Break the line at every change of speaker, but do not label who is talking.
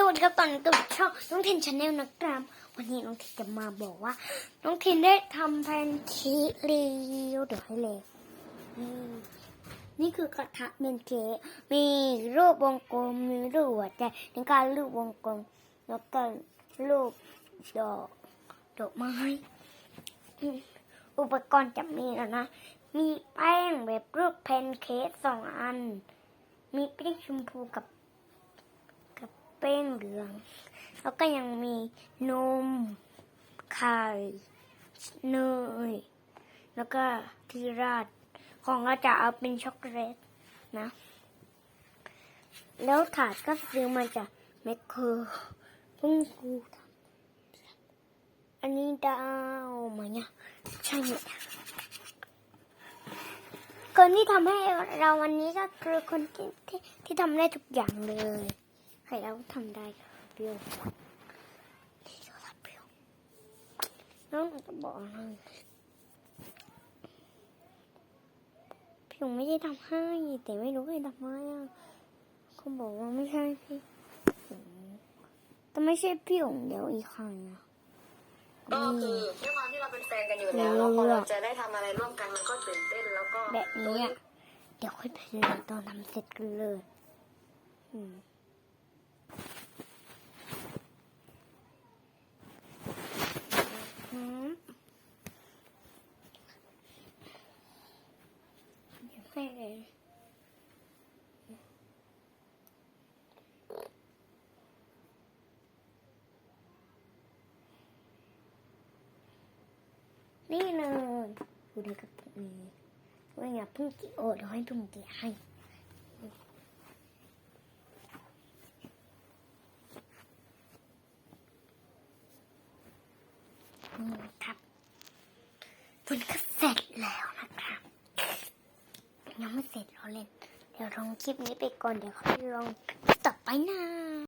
สวัสดีครับตอนนี้กับช่องน้องเทนชาแนลนะครับวันนี้น้องเทนจะมาบอกว่า น้องเทนได้ทำแพนเค้กเรียวเดี๋ยวให้เลยนี่นี่คือกระทะเป็นเค้กมีรูปวงกลมมีรูปหัวใจแล้วก็รูปวงกลมแล้วก็รูปดอกดอกไม้อุปกรณ์จะมีแล้วนะมีแป้งแบบรูปแพนเค้กสองอัน มีแป้งชมพูกับ แป้งเหลือง แล้วก็ยังมีนม ไข่เนย แล้วก็ที่ราด ของเราจะเอาเป็นช็อกโกแลตนะ แล้วถาดก็ซื้อมาจากแมคโครคุณครูทำอันนี้ดาวมาเนี่ยใช่ไหมคนที่ทำให้เราวันนี้ก็คือคนที่ที่ทำได้ทุกอย่างเลย ใครเราทำได้ค่ะเปรี้ยวนี่ก็ทำเปรี้ยวน้องจะบอกนะพี่หงไม่ได้ทำให้ แต่ไม่รู้ใครทำให้อะเขาบอกว่าไม่ใช่พี่หงแต่ไม่ใช่พี่หงเดี๋ยวอีกครั้งอะ
ก็คือด้วยความที่เราเป็นแฟนกันอยู่แล้วแล้วพอเราจะได้ทำอะไรร่วมกันมันก็ตื่นเต้นแล้วก็
แบบนี้อะเดี๋ยวค่อยไปเลยตอนทำเสร็จกันเลย อืมอืม นี่เลยดูในกระปุกนี้ว่าอย่าเพิ่งกี่โอดให้เพิ่งกี่ให้นี่ครับมันก็เสร็จแล้วนะครับ ยังไม่เสร็จเราเล่น เดี๋ยวลองคลิปนี้ไปก่อน เดี๋ยวค่อยลองต่อไปนะ